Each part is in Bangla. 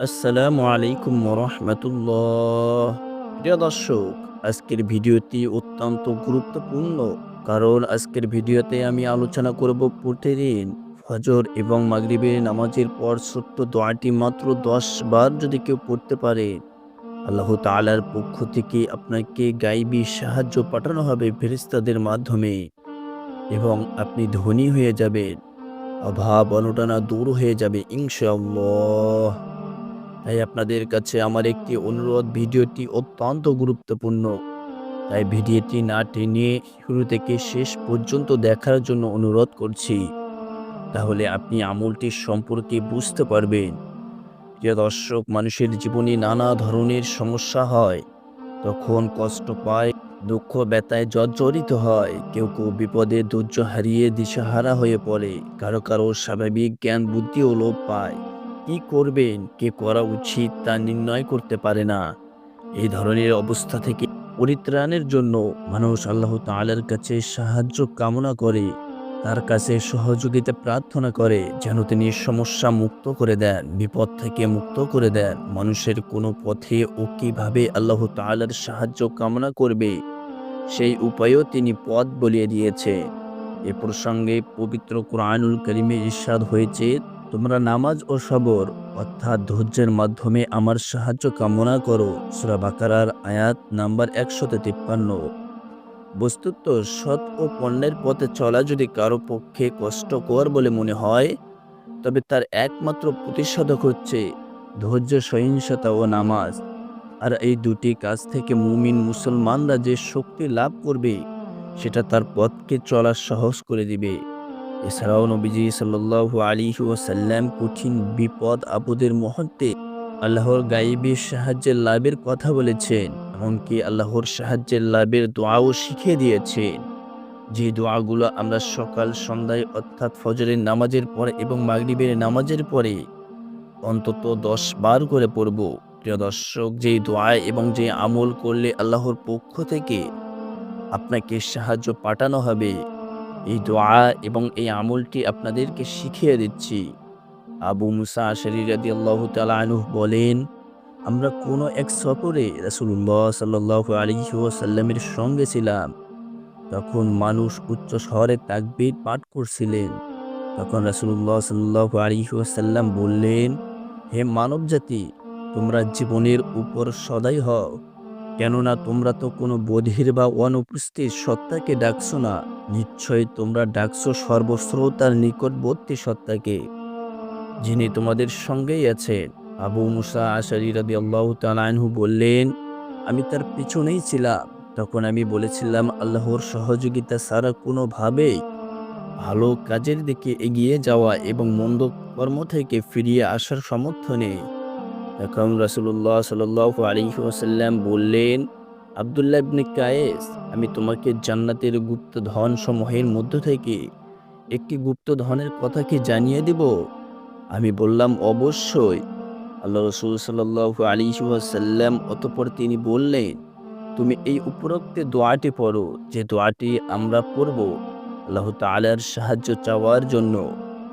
আসসালামু আলাইকুম রহমতুল্লাহ প্রিয় দর্শক, আজকের ভিডিওটি অত্যন্ত গুরুত্বপূর্ণ, কারণ আজকের ভিডিওতে আমি আলোচনা করব প্রতিদিন ফজর এবং মাগরিবের নামাজের পর ছোট্ট দোয়াটি মাত্র দশ বার যদি কেউ পড়তে পারে, আল্লাহ তালার পক্ষ থেকে আপনাকে গাইবী সাহায্য পাঠানো হবে ফেরেশতাদের মাধ্যমে এবং আপনি ধনী হয়ে যাবেন অভাব অনটনা দূর হয়ে যাবে ইনশাআল্লাহ। তাই আপনাদের কাছে আমার একটি অনুরোধ, ভিডিওটি অত্যন্ত গুরুত্বপূর্ণ। তাই ভিডিওটি না টেনে শুরু থেকে শেষ পর্যন্ত দেখার জন্য অনুরোধ করছি। তাহলে আপনি আমলটি সম্পর্কে বুঝতে পারবেন। যে দর্শক, মানুষের জীবনে নানা ধরনের সমস্যা হয়। তখন কষ্ট পায়, দুঃখ, ব্যথায় জর্জরিত হয়। কেউ কেউ বিপদে ধৈর্য হারিয়ে দিশাহারা হয়ে পড়ে। কারও কারও স্বাভাবিক জ্ঞান বুদ্ধিও লোপ পায়। কি করবেন? কে করা উচিত তা নির্ণয় করতে পারে না। এই ধরনের অবস্থা থেকে পরিত্রাণের জন্য মানুষ আল্লাহ তাআলার কাছে সাহায্য কামনা করে, তার কাছে সহযোগিতা প্রার্থনা করে, যেন তিনি সমস্যা মুক্ত করে দেন, বিপদ থেকে মুক্ত করে দেন। মানুষের কোনো পথে ও কীভাবে আল্লাহ তাআলার সাহায্য কামনা করবে, সেই উপায়ও তিনি পথ বলিয়ে দিয়েছে। এ প্রসঙ্গে পবিত্র কোরআনুল করিমে ইরশাদ হয়েছে তোমরা নামাজ ও সবর, অর্থাৎ ধৈর্যের মাধ্যমে আমার সাহায্য কামনা করো, সুরা বাকারার আয়াত নাম্বার একশত তিপ্পান্ন। বস্তুত সৎ ও পণ্যের পথে চলা যদি কারও পক্ষে কষ্টকর বলে মনে হয়, তবে তার একমাত্র প্রতিষেধক হচ্ছে ধৈর্য, সহিংসতা ও নামাজ। আর এই দুটি কাজ থেকে মুমিন মুসলমানরা যে শক্তি লাভ করবে, সেটা তার পথকে চলা সহজ করে দিবে। এছাড়াও নবীজি সাল্লু আলী ওসাল্লাম কঠিন বিপদ আপদের মুহূর্তে আল্লাহর গাইবের সাহায্যের লাভের কথা বলেছেন, এমনকি আল্লাহর সাহায্যের লাভের দোয়াও শিখিয়ে দিয়েছেন। যে দোয়াগুলো আমরা সকাল সন্ধ্যায় অর্থাৎ ফজরের নামাজের পরে এবং মাগরিবের নামাজের পরে অন্তত দশ বার করে পড়ব। প্রিয় দর্শক, যে দোয়া এবং যে আমল করলে আল্লাহর পক্ষ থেকে আপনাকে সাহায্য পাঠানো হবে। এই দোয়া এবং এই আমলটি আপনাদেরকে শিখিয়ে দিচ্ছি। আবু মুসা আশারি রাদি আল্লাহ তালুহ বলেন, আমরা কোনো এক সফরে রাসুল্লাহ সাল্লাহ আলী সাল্লামের সঙ্গে ছিলাম। তখন মানুষ উচ্চ শহরে তাকবির পাঠ করছিলেন। তখন রাসুল্লাহ সাল্লাহ আলী সাল্লাম বললেন, হে মানব জাতি তোমরা জীবনের উপর সদাই হও। কেননা তোমরা তো কোনো বধির বা অনুপস্থিত সত্তাকে ডাকছো না। নিশ্চয় তোমরা ডাকছো সর্বশ্রোতার নিকটবর্তী সত্তাকে, যিনি তোমাদের সঙ্গেই আছেন। আবু মুসা আশারি রাদি আল্লাহ তালানহু বললেন, আমি তার পিছনেই ছিলাম। তখন আমি বলেছিলাম, আল্লাহর সহযোগিতা ছাড়া কোনোভাবেই ভালো কাজের দিকে এগিয়ে যাওয়া এবং মন্দ কর্ম থেকে ফিরিয়ে আসার সমর্থ নেই। তখন রাসুল্লাহ সাল আলী ওসাল্লাম বললেন আবদুল্লাহ ইবনে কায়েস, আমি তোমাকে জান্নাতের গুপ্ত ধন সমূহের মধ্য থেকে একটি গুপ্ত ধনের কথা কি জানিয়ে দিব? আমি বললাম, অবশ্যই। আল্লাহ রসুল সাল্লাহ আলী সাল্লাম অতপর তিনি বললেন, তুমি এই উপরোক্ত দোয়াটি পড়ো, যে দোয়াটি আমরা পড়ব আল্লাহ তালার সাহায্য চাওয়ার জন্য।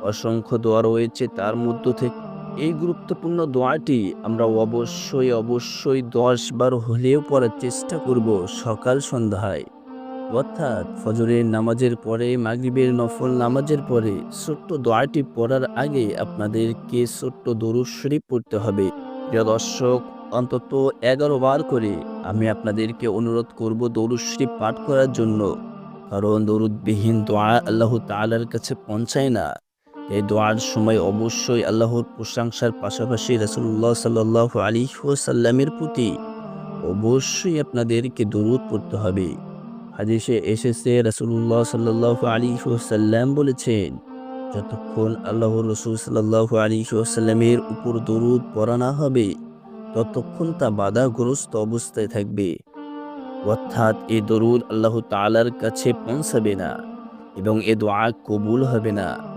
অসংখ্য দোয়া রয়েছে তার মধ্য থেকে। এই গুরুত্বপূর্ণ দোয়াটি আমরা অবশ্যই অবশ্যই দশ বার হলেও পড়ার চেষ্টা করব সকাল সন্ধ্যায়। অর্থাৎ ফজরের নামাজের পরে, মাগরিবের নফল নামাজের পরে ছোট্ট দোয়াটি পড়ার আগে আপনাদেরকে ছোট্ট দরুদ শরীফ পড়তে হবে। প্রিয় দর্শক, অন্তত এগারো বার করে আমি আপনাদেরকে অনুরোধ করব দরুদ শরীফ পাঠ করার জন্য। কারণ দরুদবিহীন দোয়া আল্লাহ তালার কাছে পৌঁছায় না। এই দোয়ার সময় অবশ্যই আল্লাহর প্রশংসার পাশাপাশি রসুল্লাহ সাল্লাহ আলী সাল্লামের প্রতি অবশ্যই আপনাদেরকে দরুদ পড়তে হবে। হাদিসে এসেছে রসুল্লাহ সাল্লাহ আলী সাল্লাম বলেছেন, যতক্ষণ আল্লাহ রসুল সাল্লাহ আলী সাল্লামের উপর দরুদ পড়া না হবে, ততক্ষণ তা বাধাগ্রস্ত অবস্থায় থাকবে। অর্থাৎ এ দরুদ আল্লাহ তালার কাছে পৌঁছাবে না এবং এ দোয়া কবুল হবে না।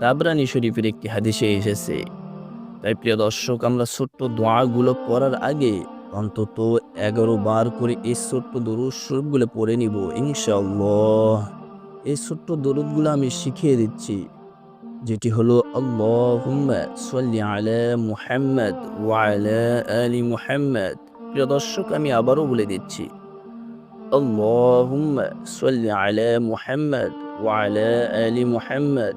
তাবরানি শরীফের একটি হাদিসে এসেছে, তাই প্রিয় দর্শক, আমরা ছোট্ট দোয়াগুলো পড়ার আগে অন্তত এগারো বার করে এই ছোট্ট দরুদ স্বরূপগুলো পড়ে নিব ইনশাল্লাহ এই ছোট্ট দরুদগুলো আমি শিখিয়ে দিচ্ছি, যেটি হলো সাল্লি মুহাম্মদ ওয়া আলা আলি মুহাম্মদ। প্রিয় দর্শক, আমি আবারও বলে দিচ্ছি সাল্লি আলা আলি মুহাম্মদ।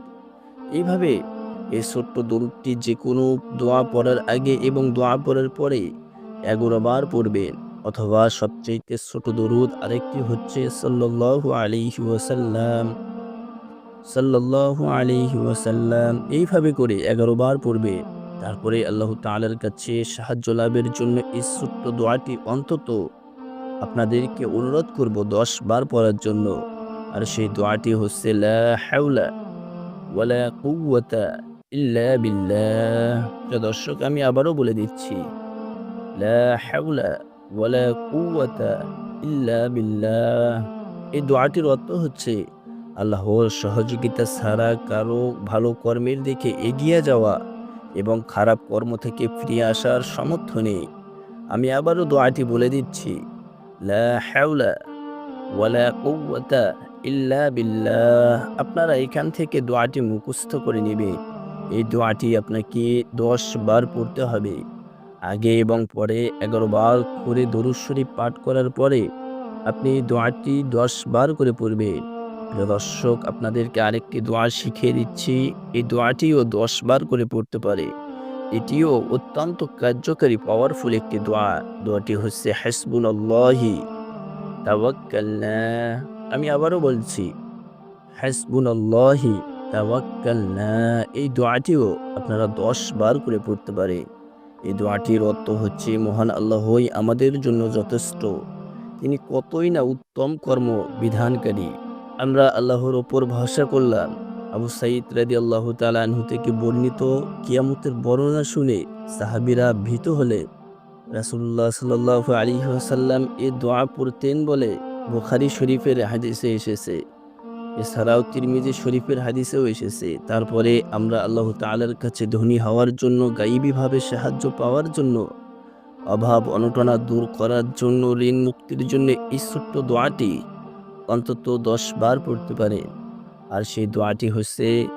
এইভাবে এই ছোট্ট দরুদটি যে কোনো দোয়া পড়ার আগে এবং দোয়া পড়ার পরে এগারো বার পড়বেন। অথবা সবচেয়ে ছোট দরুদ আরেকটি হচ্ছে সাল্লাল্লাহু আলাইহি ওয়াসাল্লাম। সাল্লাল্লাহু আলাইহি ওয়াসাল্লাম এইভাবে করে এগারো বার পড়বে তারপরে আল্লাহ তাআলার কাছে সাহায্য লাভের জন্য এই ছোট্ট দোয়াটি অন্তত আপনাদেরকে অনুরোধ করব দশ বার পড়ার জন্য। আর সেই দোয়াটি হচ্ছে লা হাওলা দর্শক, আমি আবারও বলে দিচ্ছি এই দোয়াটির অর্থ হচ্ছে, আল্লাহর সহযোগিতা ছাড়া কারও ভালো কর্মের দিকে এগিয়ে যাওয়া এবং খারাপ কর্ম থেকে ফিরে আসার সামর্থ্য নেই। আমি আবারও দোয়াটি বলে দিচ্ছি, লা হাওলা ওয়ালা কুওয়াতা ইল্লা বিল্লাহ। আপনারা এখান থেকে দোয়াটি মুখস্থ করে নেবে। এই দোয়াটি আপনাকে দশ বার পড়তে হবে। আগে এবং পরে এগারো বার করে দরুদ শরীফ পাঠ করার পরে আপনি দোয়াটি দশ বার করে পড়বেন। প্রিয় দর্শক, আপনাদেরকে আরেকটি দোয়া শিখিয়ে দিচ্ছি। এই দোয়াটিও দশ বার করে পড়তে পারে। এটিও অত্যন্ত কার্যকারী পাওয়ারফুল একটি দোয়া। দোয়াটি হচ্ছে হাসবুন আল্লাহি তাওয়াক্কালনা। আমি আবারও বলছি হাসবুন আল্লাহি তাওয়াক্কালনা। এই দোয়াটিও আপনারা দশ বার করে পড়তে পারে। এই দোয়াটির অর্থ হচ্ছে, মহান আল্লাহই আমাদের জন্য যথেষ্ট। তিনি কতই না উত্তম কর্ম বিধানকারী আমরা আল্লাহর ওপর ভরসা করলাম। আবু সাইদ রাদি আল্লাহ তালাহু থেকে বর্ণিত কিয়ামতের বর্ণনা শুনে সাহাবিরা ভীত হলে রাসুল্লাহ সাল্লাহ আলী সাল্লাম এ দোয়া পড়তেন বলে বুখারি শরীফের হাদিসে এসেছে। এছাড়াও তিরমিজি শরীফের হাদিসেও এসেছে। তারপরে আমরা আল্লাহ তালার কাছে ধনী হওয়ার জন্য গাইবীভাবে সাহায্য পাওয়ার জন্য, অভাব অনটনা দূর করার জন্য ঋণ মুক্তির জন্য এই ছোট্ট দোয়াটি অন্তত দশ বার পড়তে পারে। আর সেই দোয়াটি হচ্ছে,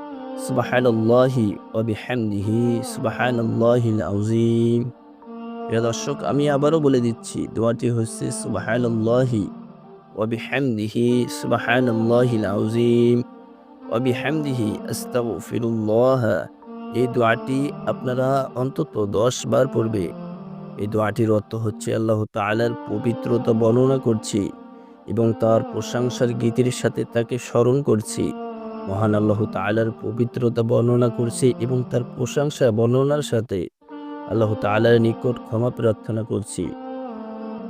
সুবাহানাল্লাহি অবিহামদিহি সুবাহানাল্লাহিল আউজিম দর্শক, আমি আবারও বলে দিচ্ছি, দোয়াটি হচ্ছে, সুবাহানাল্লাহি অবিহামদিহি সুবাহানাল্লাহিল আউজিম অবিহামদিহি আস্তাগফিরুল্লাহ এই দোয়াটি আপনারা অন্তত দশ বার পড়বে। এই দোয়াটির অর্থ হচ্ছে আল্লাহ তাআলার পবিত্রতা বর্ণনা করছি এবং তার প্রশংসার গীতির সাথে তাকে স্মরণ করছি। মহান আল্লাহ তালার পবিত্রতা বর্ণনা করছি এবং তার প্রশংসা বর্ণনার সাথে আল্লাহ তালার নিকট ক্ষমা প্রার্থনা করছি।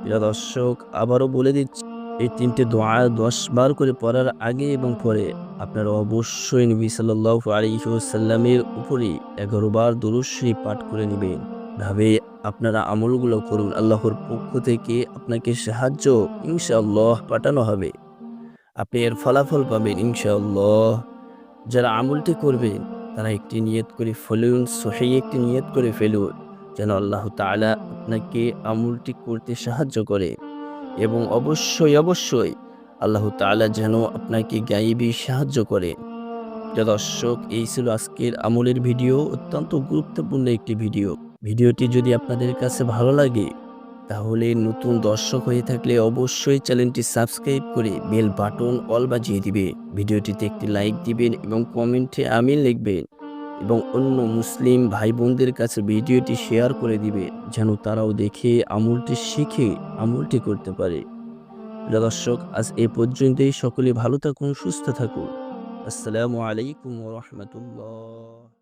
প্রিয় দর্শক, আবারও বলে দিচ্ছি এই তিনটে দোয়া দশ বার করে পড়ার আগে এবং পরে আপনারা অবশ্যই নবী সাল্লাহ আলিহাসাল্লামের উপরে এগারো বার দুরুশ্রী পাঠ করে নেবেন। ভাবে আপনারা আমলগুলো করুন, আল্লাহর পক্ষ থেকে আপনাকে সাহায্য ইনশাআল্লাহ পাঠানো হবে। আপনি এর ফলাফল পাবেন ইনশাআল্লাহ। যারা আমলটি করবেন, তারা একটি নিয়ত করে ফেলুন, সহি একটি নিয়ত করে ফেলুন, যেন আল্লাহ তালা আপনাকে আমলটি করতে সাহায্য করে। এবং অবশ্যই অবশ্যই আল্লাহ তালা যেন আপনাকে গাইবি সাহায্য করে। দর্শক, এই ছিল আজকের আমলের ভিডিও, অত্যন্ত গুরুত্বপূর্ণ একটি ভিডিও। ভিডিওটি যদি আপনাদের কাছে ভালো লাগে, তাহলে নতুন দর্শক হয়ে থাকলে অবশ্যই চ্যানেলটি সাবস্ক্রাইব করে বেল বাটন অল বাজিয়ে দিবে। ভিডিওটিতে একটি লাইক দিবেন এবং কমেন্টে আমিন লিখবেন। এবং অন্য মুসলিম ভাই বোনদের কাছে ভিডিওটি শেয়ার করে দিবে, যেন তারাও দেখে আমলটি শিখে আমলটি করতে পারে। দর্শক, আজ এ পর্যন্তই। সকলে ভালো থাকুন, সুস্থ থাকুন। আসসালামু আলাইকুম রহমতুল্লাহ।